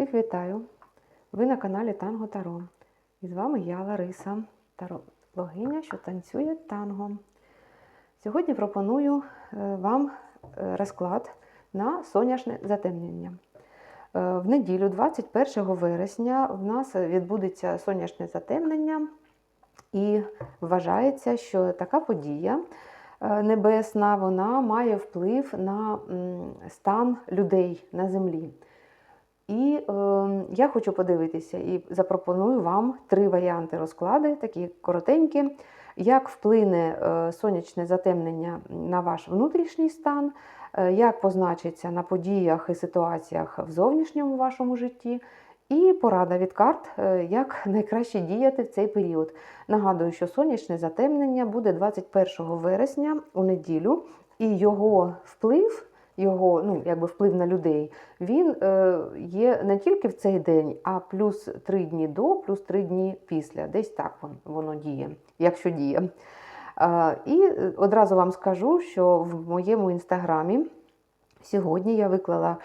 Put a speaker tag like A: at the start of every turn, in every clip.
A: Всіх вітаю! Ви на каналі Танго Таро. І з вами я, Лариса, тарологиня, що танцює танго. Сьогодні пропоную е, вам е, розклад на сонячне затемнення. Е, В неділю, 21 вересня, в нас відбудеться сонячне затемнення, і вважається, що така подія небесна вона має вплив на стан людей на землі. І е, я хочу подивитися і запропоную вам три варіанти розклади, такі коротенькі, як вплине е, сонячне затемнення на ваш внутрішній стан, е, як позначиться на подіях і ситуаціях в зовнішньому вашому житті, і порада від карт, е, як найкраще діяти в цей період. Нагадую, що сонячне затемнення буде 21 вересня у неділю, і його вплив його ну, якби вплив на людей, він е, є не тільки в цей день, а плюс три дні до, плюс три дні після. Десь так вон- воно діє, якщо діє. Е, і одразу вам скажу, що в моєму інстаграмі сьогодні я виклала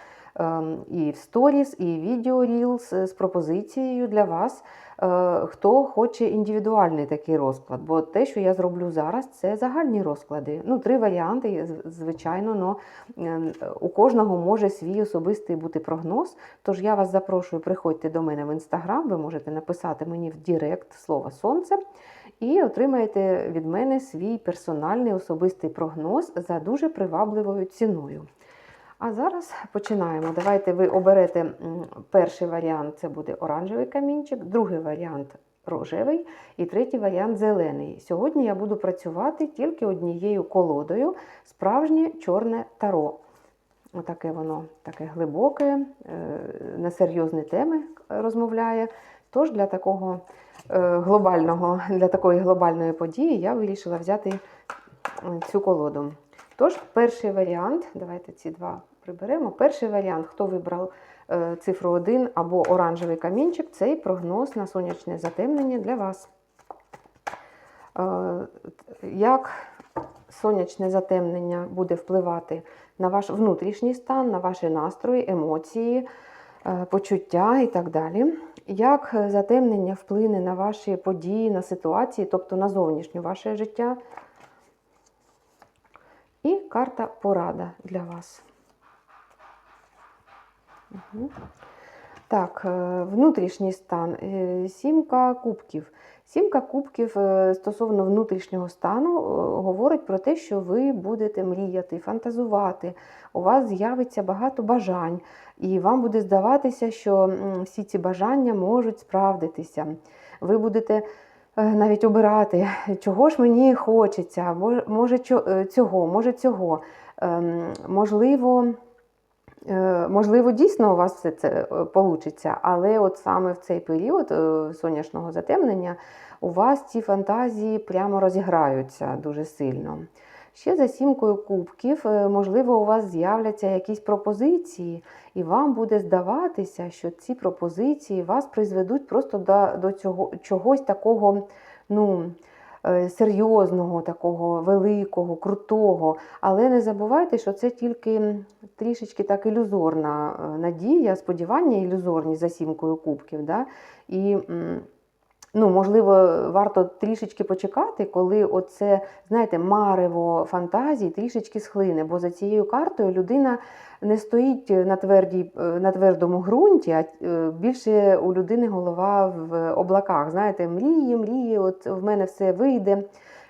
A: і в сторіс, і відео Reels з пропозицією для вас, е, хто хоче індивідуальний такий розклад. Бо те, що я зроблю зараз, це загальні розклади. Ну, три варіанти, звичайно, но е, у кожного може свій особистий бути прогноз. Тож я вас запрошую, приходьте до мене в інстаграм, ви можете написати мені в Дірект слово сонце. І отримаєте від мене свій персональний особистий прогноз за дуже привабливою ціною. А зараз починаємо. Давайте ви оберете перший варіант це буде оранжевий камінчик, другий варіант рожевий і третій варіант зелений. Сьогодні я буду працювати тільки однією колодою справжнє чорне таро. Отаке воно таке глибоке, е, на серйозні теми розмовляє. Тож для такого е, глобального, для такої глобальної події я вирішила взяти е, цю колоду. Тож, перший варіант, давайте ці два приберемо. Перший варіант, хто вибрав е, цифру 1 або оранжевий камінчик, цей прогноз на сонячне затемнення для вас. Е, Як сонячне затемнення буде впливати на ваш внутрішній стан, на ваші настрої, емоції, е, почуття і так далі. Як затемнення вплине на ваші події, на ситуації, тобто на зовнішнє ваше життя. І карта порада для вас. Мгм. Так, е, внутрішній стан. Е, Сімка кубків. Сімка кубків е, стосовно внутрішнього стану говорить про те, що ви будете мріяти, фантазувати. У вас з'явиться багато бажань, і вам буде здаватися, що всі ці бажання можуть справдитися. Ви будете навіть обирати, чого ж мені хочеться, може цього, може цього. Ем, Можливо, Можливо, дійсно у вас все це вийде, але от саме в цей період е, сонячного затемнення у вас ці фантазії прямо розіграються дуже сильно. Ще за сімкою кубків, е, можливо, у вас з'являться якісь пропозиції, і вам буде здаватися, що ці пропозиції вас призведуть просто до, до цього, чогось такого, ну, е, серйозного, такого великого, крутого. Але не забувайте, що це тільки трішечки так ілюзорна е, надія, сподівання ілюзорні за сімкою кубків. Да? І, ну, можливо, варто трішечки почекати, коли оце, знаєте, марево фантазії трішечки схлине, бо за цією картою людина не стоїть на, твердій, е, на твердому ґрунті, а е, більше у людини голова в облаках. Знаєте, мрії, мрії, от в мене все вийде.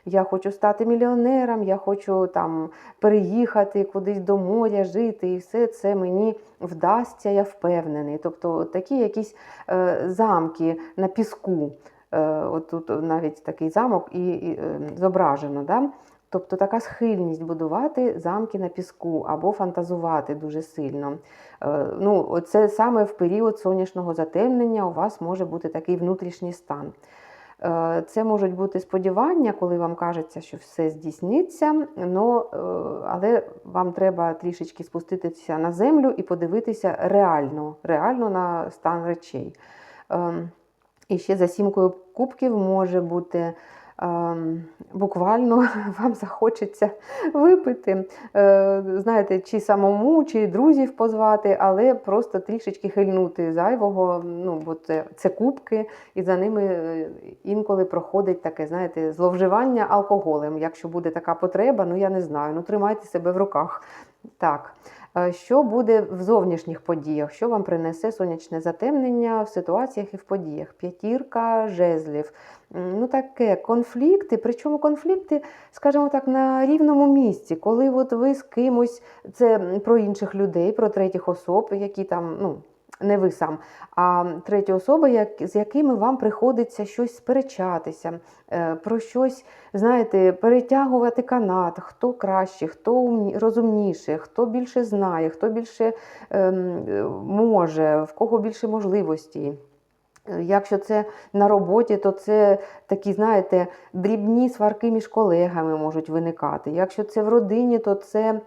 A: Я хочу стати мільйонером, я хочу там переїхати кудись до моря, жити, і все це мені вдасться, я впевнений. Тобто такі якісь е, замки на піску. Е, от тут навіть такий замок і, і е, зображено. Да? Тобто така схильність будувати замки на піску або фантазувати дуже сильно. Е, ну, це саме в період сонячного затемнення у вас може бути такий внутрішній стан. Це можуть бути сподівання, коли вам кажеться, що все здійсниться, але вам треба трішечки спуститися на землю і подивитися реально, реально на стан речей. І ще за сімкою кубків може бути ем, буквально вам захочеться випити. Е, знаєте, чи самому, чи друзів позвати, але просто трішечки хильнути зайвого. Ну, бо це, це кубки, і за ними е, інколи проходить таке, знаєте, зловживання алкоголем. Якщо буде така потреба, ну я не знаю. Ну тримайте себе в руках. Так. Е, Що буде в зовнішніх подіях? Що вам принесе сонячне затемнення в ситуаціях і в подіях? П'ятірка жезлів. Ну, таке конфлікти, причому конфлікти, скажімо так, на рівному місці, коли от ви з кимось, це про інших людей, про третіх особ, які там, ну, не ви сам, а треті особи, як, з якими вам приходиться щось сперечатися, е, про щось, знаєте, перетягувати канат, хто краще, хто розумніше, хто більше знає, хто більше ем, може, в кого більше можливостей. Е, Якщо це на роботі, то це такі, знаєте, дрібні сварки між колегами можуть виникати. Якщо це в родині, то це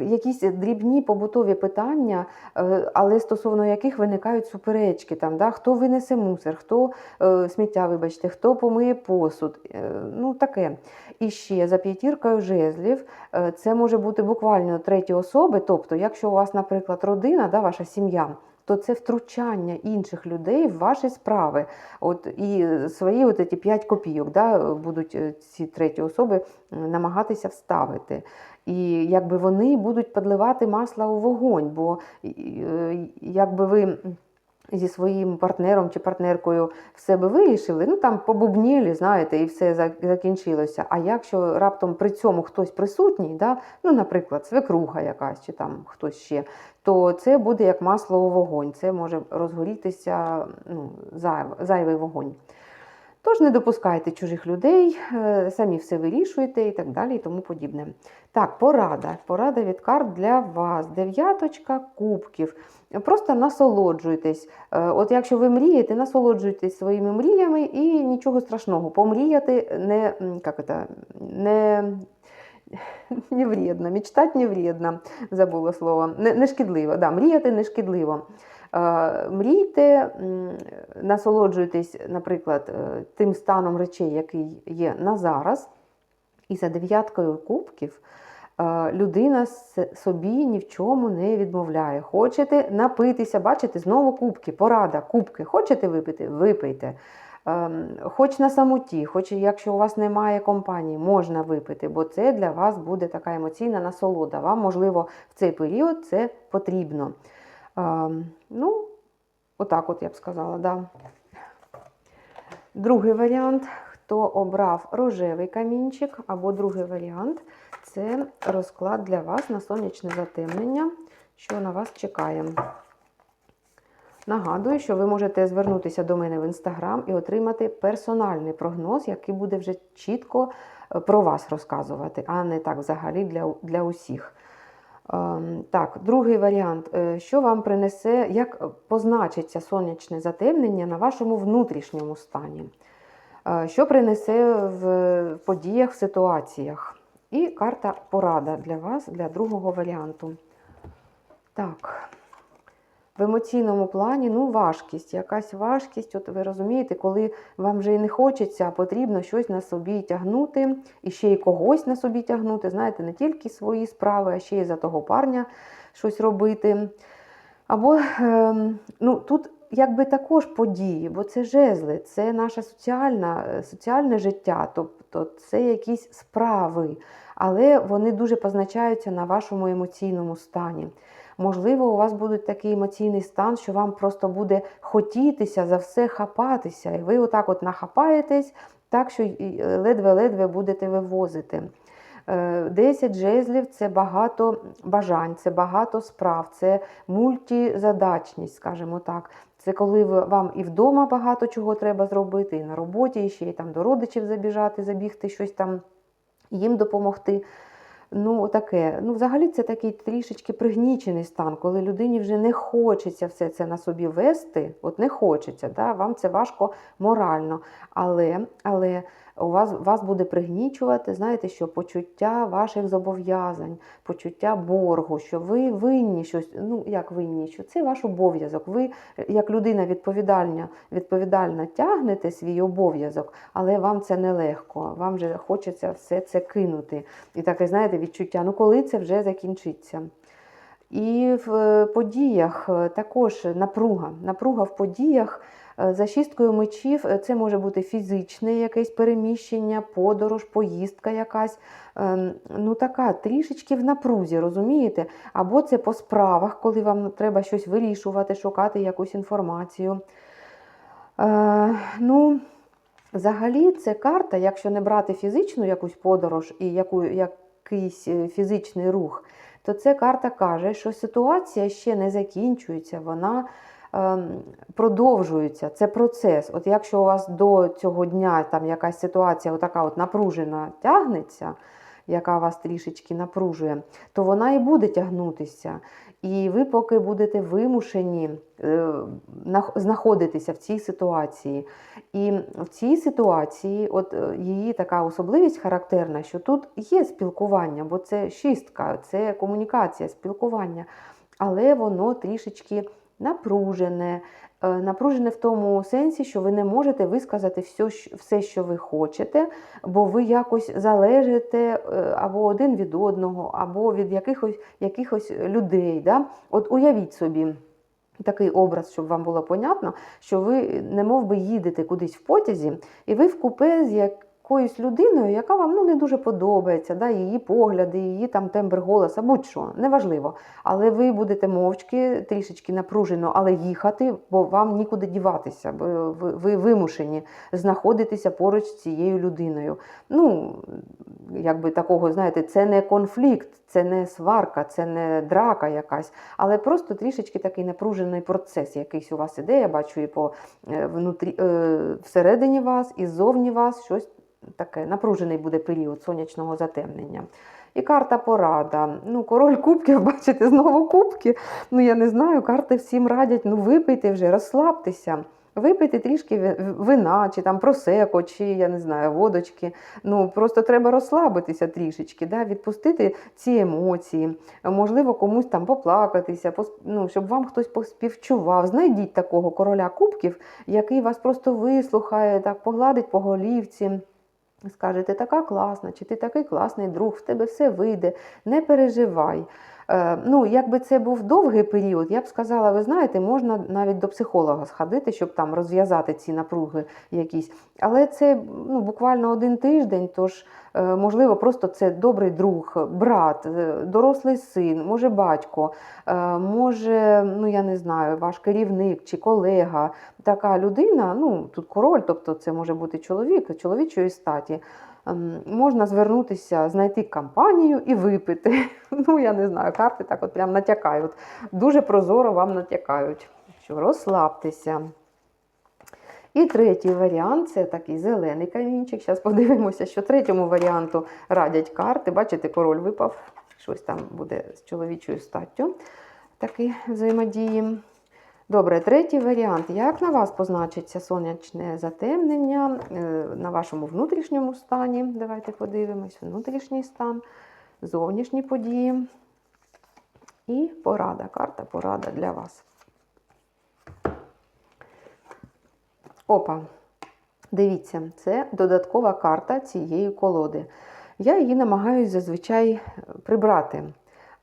A: якісь дрібні побутові питання, е, але стосовно яких виникають суперечки. Там, да? Хто винесе мусор, хто е, сміття, вибачте, хто помиє посуд. Е, ну таке. І ще за п'ятіркою жезлів це може бути буквально треті особи. Тобто, якщо у вас, наприклад, родина, да, ваша сім'я. То це втручання інших людей в ваші справи. От і свої от ці 5 копійок да, будуть е, ці треті особи намагатися вставити. І якби вони будуть підливати масла у вогонь, бо е, якби ви зі своїм партнером чи партнеркою в себе вирішили, ну там побубніли, знаєте, і все закінчилося. А якщо раптом при цьому хтось присутній, да, ну, наприклад, свекруха якась чи там хтось ще, то це буде як масло у вогонь. Це може розгорітися ну, зайвий вогонь. Тож не допускайте чужих людей, е, самі все вирішуйте і так далі, і тому подібне. Так, порада. Порада від карт для вас. Дев'яточка кубків. Просто насолоджуйтесь. Е, От якщо ви мрієте, насолоджуйтесь своїми мріями і нічого страшного. Помріяти не, як це, не, не вредно, мечтати не вредно, забула слово. Не, не шкідливо. Да, мріяти не шкідливо. Е, Мрійте, насолоджуйтесь, наприклад, е, тим станом речей, який є на зараз. І за дев'яткою кубків е, людина собі ні в чому не відмовляє. Хочете напитися, бачите, знову кубки, порада, кубки. Хочете випити? Випийте. Ем, Хоч на самоті, хоч якщо у вас немає компанії, можна випити, бо це для вас буде така емоційна насолода. Вам, можливо, в цей період це потрібно. Ну, отак от я б сказала, да. Другий варіант, хто обрав рожевий камінчик, або другий варіант це розклад для вас на сонячне затемнення, що на вас чекає. Нагадую, що ви можете звернутися до мене в інстаграм і отримати персональний прогноз, який буде вже чітко е, про вас розказувати, а не так взагалі для, для усіх. Так, другий варіант. Е, Що вам принесе, як позначиться сонячне затемнення на вашому внутрішньому стані? Е, Що принесе в подіях, в ситуаціях? І карта порада для вас, для другого варіанту. Так. В емоційному плані, ну, важкість, якась важкість, от ви розумієте, коли вам вже і не хочеться, а потрібно щось на собі тягнути, і ще й когось на собі тягнути, знаєте, не тільки свої справи, а ще й за того парня щось робити. Або ем, ну, тут якби також події, бо це жезли, це наше соціальне, соціальне життя, тобто це якісь справи, але вони дуже позначаються на вашому емоційному стані. Можливо, у вас буде такий емоційний стан, що вам просто буде хотітися за все хапатися, і ви отак от нахапаєтесь, так що ледве-ледве будете вивозити. Е, 10 жезлів це багато бажань, це багато справ, це мультизадачність, скажімо так. Це коли вам і вдома багато чого треба зробити, і на роботі, і ще й там до родичів забіжати, забігти, щось там їм допомогти. Ну, таке. Ну, взагалі, це такий трішечки пригнічений стан, коли людині вже не хочеться все це на собі вести, от не хочеться, да? вам це важко морально. Але, але у вас, вас буде пригнічувати, знаєте, що почуття ваших зобов'язань, почуття боргу, що ви винні щось, ну як винні, що це ваш обов'язок. Ви, як людина відповідальна, відповідальна тягнете свій обов'язок, але вам це нелегко. Вам же хочеться все це кинути. І таке, знаєте, відчуття, ну коли це вже закінчиться. І в е, подіях е, також напруга. Напруга в подіях е, за шісткою мечів це може бути фізичне якесь переміщення, подорож, поїздка якась. ем, Ну така трішечки в напрузі, розумієте? Або це по справах, коли вам треба щось вирішувати, шукати якусь інформацію. Ну, Взагалі, це карта, якщо не брати фізичну якусь подорож і яку, якийсь фізичний рух, то ця карта каже, що ситуація ще не закінчується, вона ем, продовжується. Це процес. От якщо у вас до цього дня там якась ситуація отака от напружена тягнеться, яка вас трішечки напружує, то вона і буде тягнутися. І ви поки будете вимушені е, знаходитися в цій ситуації. І в цій ситуації, от е, її така особливість характерна, що тут є спілкування, бо це шістка, це комунікація, спілкування, але воно трішечки напружене. Е, Напружене в тому сенсі, що ви не можете висказати все, що ви хочете, бо ви якось залежите е, або один від одного, або від якихось, якихось людей. Да? От уявіть собі. Такий образ, щоб вам було понятно, що ви не мов би їдете кудись в потязі, і ви в купе з якоюсь людиною, яка вам ну, не дуже подобається, да, її погляди, її там тембр голоса, будь-що, неважливо. Але ви будете мовчки, трішечки напружено, але їхати, бо вам нікуди діватися, бо ви, ви вимушені знаходитися поруч з цією людиною. Ну, якби такого, знаєте, це не конфлікт, це не сварка, це не драка якась, але просто трішечки такий напружений процес, якийсь у вас іде, я бачу і по е, внутрі, е, всередині вас, і ззовні вас щось таке напружений буде період сонячного затемнення. І карта порада. Ну, король кубків, бачите, знову кубки. Ну, я не знаю, карти всім радять, ну випийте вже, розслабтеся. Випийте трішки вина, чи там просеко, чи я не знаю, водочки. Ну просто треба розслабитися трішечки, да, відпустити ці емоції. Можливо, комусь там поплакатися, ну, щоб вам хтось поспівчував. Знайдіть такого короля кубків, який вас просто вислухає, так погладить по голівці. Скаже, ти така класна, чи ти такий класний друг, в тебе все вийде, не переживай. Е, ну, якби це був довгий період, я б сказала, ви знаєте, можна навіть до психолога сходити, щоб там розв'язати ці напруги якісь. Але це ну, буквально один тиждень, тож, е, можливо, просто це добрий друг, брат, е, дорослий син, може батько, може, ну я не знаю, ваш керівник чи колега. Така людина, ну тут король, тобто це може бути чоловік, чоловічої статі. Ем, Можна звернутися, знайти компанію і випити. Ну, я не знаю, карти так от прям натякають. Дуже прозоро вам натякають, що розслабтеся. І третій варіант це такий зелений камінчик. Зараз подивимося, що третьому варіанту радять карти. Бачите, король випав, щось там буде з чоловічою статтю. Такий взаємодії. Добре, третій варіант. Як на вас позначиться сонячне затемнення е, на вашому внутрішньому стані? Давайте подивимось. Внутрішній стан, зовнішні події. І порада. Карта порада для вас. Опа. Дивіться, це додаткова карта цієї колоди. Я її намагаюся зазвичай прибрати,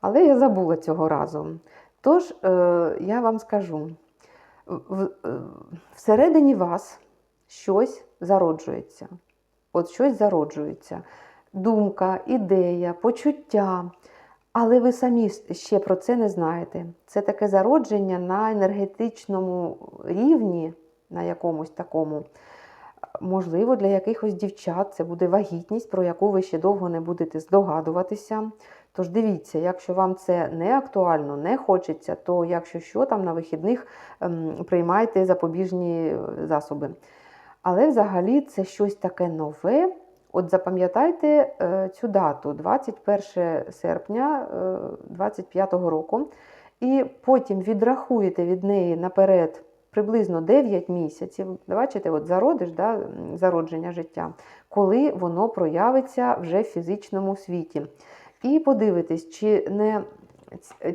A: але я забула цього разу. Тож, е, я вам скажу, е, всередині вас щось зароджується. От щось зароджується. Думка, ідея, почуття. Але ви самі ще про це не знаєте. Це таке зародження на енергетичному рівні, на якомусь такому. Можливо, для якихось дівчат це буде вагітність, про яку ви ще довго не будете здогадуватися. Тож дивіться, якщо вам це не актуально, не хочеться, то якщо що, там на вихідних ем, приймайте запобіжні е, засоби. Але взагалі це щось таке нове. От запам'ятайте е, цю дату 21 серпня 2025 року, і потім відрахуєте від неї наперед приблизно 9 місяців. Бачите, от зародиш, да, зародження життя, коли воно проявиться вже в фізичному світі. І подивитись, чи не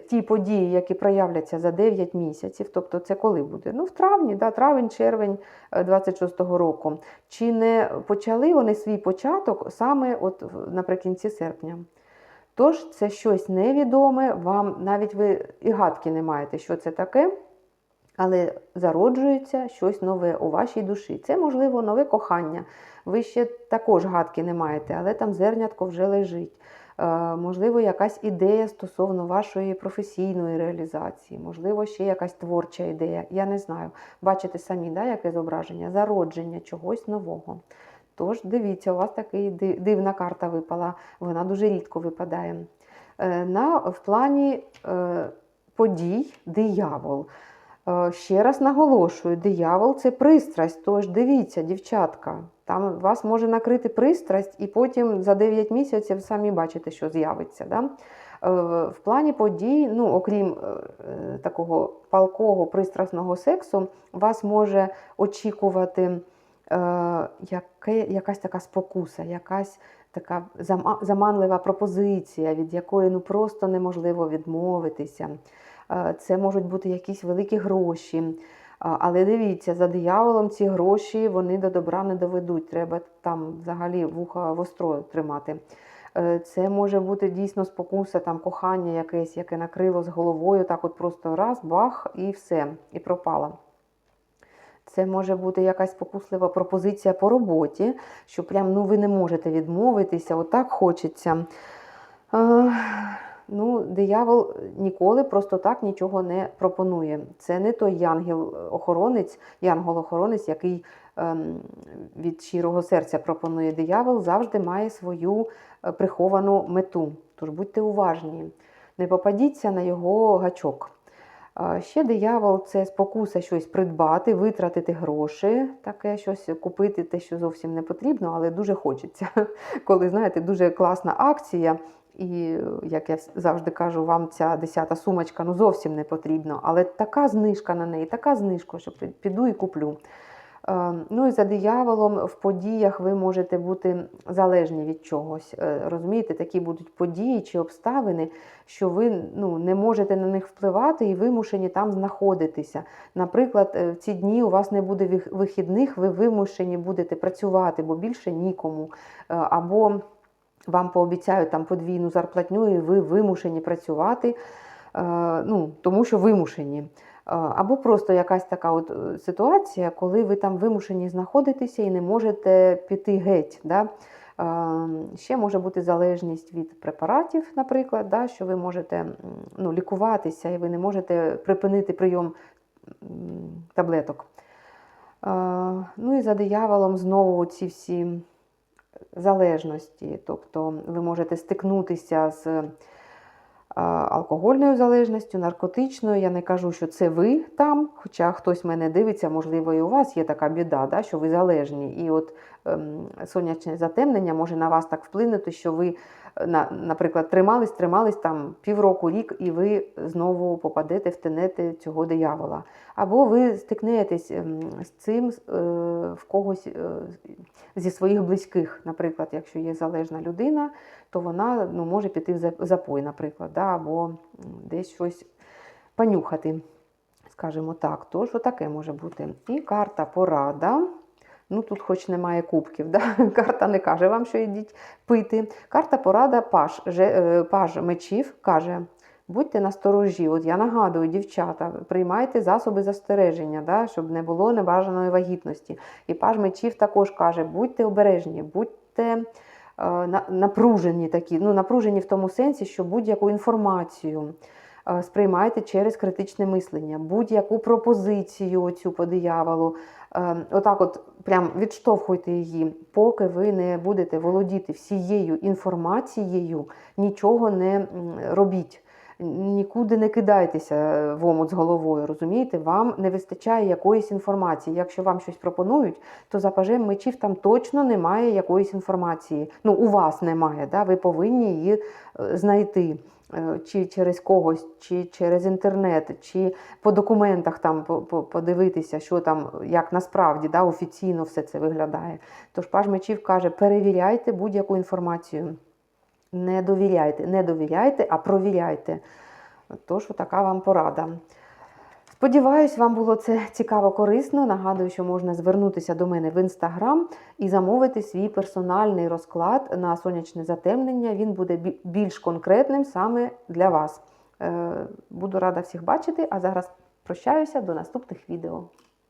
A: ті події, які проявляться за 9 місяців, тобто це коли буде? Ну, в травні, да, травень, червень е, 26-го року. Чи не почали вони свій початок саме от наприкінці серпня? Тож це щось невідоме, вам навіть ви і гадки не маєте, що це таке, але зароджується щось нове у вашій душі. Це, можливо, нове кохання. Ви ще також гадки не маєте, але там зернятко вже лежить. Е, Можливо, якась ідея стосовно вашої професійної реалізації, можливо, ще якась творча ідея. Я не знаю. Бачите самі, да, яке зображення? Зародження чогось нового. Тож дивіться, у вас така дивна карта випала, вона дуже рідко випадає. Е, На, в плані е, подій диявол. Е, Ще раз наголошую, диявол це пристрасть. Тож дивіться, дівчатка, там вас може накрити пристрасть, і потім за 9 місяців самі бачите, що з'явиться. Да? Е, В плані подій, ну, окрім е, такого палкого пристрасного сексу, вас може очікувати яке, якась така спокуса, якась така заманлива пропозиція, від якої ну, просто неможливо відмовитися. Е, Це можуть бути якісь великі гроші. Але дивіться, за дияволом ці гроші вони до добра не доведуть. Треба там взагалі вуха востро тримати. Е, Це може бути дійсно спокуса, там кохання якесь, яке накрило з головою, так от просто раз, бах, і все, і пропало. Це може бути якась спокуслива пропозиція по роботі, що прям ну, ви не можете відмовитися, отак хочеться. Ну, диявол ніколи просто так нічого не пропонує. Це не той янгел-охоронець, янгол-охоронець, який ем, від щирого серця пропонує. Диявол завжди має свою е, приховану мету. Тож будьте уважні, не попадіться на його гачок. Ще диявол це спокуса щось придбати, витратити гроші, таке щось купити, те, що зовсім не потрібно, але дуже хочеться. Коли, знаєте, дуже класна акція, і, як я завжди кажу, вам ця десята сумочка ну, зовсім не потрібна, але така знижка на неї, така знижка, що піду і куплю. Е, Ну і за дияволом в подіях ви можете бути залежні від чогось. Е, Розумієте, такі будуть події чи обставини, що ви ну, не можете на них впливати і вимушені там знаходитися. Наприклад, е, в ці дні у вас не буде вихідних, ви вимушені будете працювати, бо більше нікому. Або вам пообіцяють там подвійну зарплатню, і ви вимушені працювати, ну, тому що вимушені. Або просто якась така от е, ситуація, коли ви там вимушені знаходитися і не можете піти геть. Да? Ще може бути залежність від препаратів, наприклад, да, що ви можете ну, лікуватися і ви не можете припинити прийом таблеток. Ну і за дияволом знову ці всі залежності. Тобто ви можете стикнутися з алкогольною залежністю, наркотичною. Я не кажу, що це ви там, хоча хтось мене дивиться, можливо, і у вас є така біда, да, що ви залежні. І от сонячне затемнення може на вас так вплинути, що ви, е, наприклад, тримались, тримались там півроку, рік, і ви знову попадете в тенети цього диявола. Або ви стикнетесь ем, з цим е, в когось е, зі своїх близьких. Наприклад, якщо є залежна людина, то вона ну, може піти в запой, наприклад, да, або десь щось понюхати, скажімо так. Тож отаке може бути. І карта порада. Ну, тут хоч немає кубків, да? карта не каже вам, що йдіть пити. Карта порада паж, же, е, паж мечів каже, будьте насторожі. От я нагадую, дівчата, приймайте засоби застереження, да? щоб не було небажаної вагітності. І паж мечів також каже, будьте обережні, будьте е, напружені такі, ну, напружені в тому сенсі, що будь-яку інформацію сприймайте через критичне мислення, будь-яку пропозицію цю по дияволу. е, Отак, от прям відштовхуйте її, поки ви не будете володіти всією інформацією, нічого не робіть. Нікуди не кидайтеся е, в омут з головою, розумієте? Вам не вистачає якоїсь інформації. Якщо вам щось пропонують, то за пажем мечів там точно немає якоїсь інформації. Ну, у вас немає, да? ви повинні її е, знайти. Е, чи через когось, чи через інтернет, чи по документах там по- по- подивитися, що там, як насправді да, офіційно все це виглядає. Тож паж мечів каже, перевіряйте будь-яку інформацію. Не довіряйте, не довіряйте, а провіряйте. Тож, така вам порада. Сподіваюсь, вам було це цікаво, корисно. Нагадую, що можна звернутися до мене в інстаграм і замовити свій персональний розклад на сонячне затемнення. Він буде більш конкретним саме для вас. Е, Буду рада всіх бачити, а зараз прощаюся до наступних відео.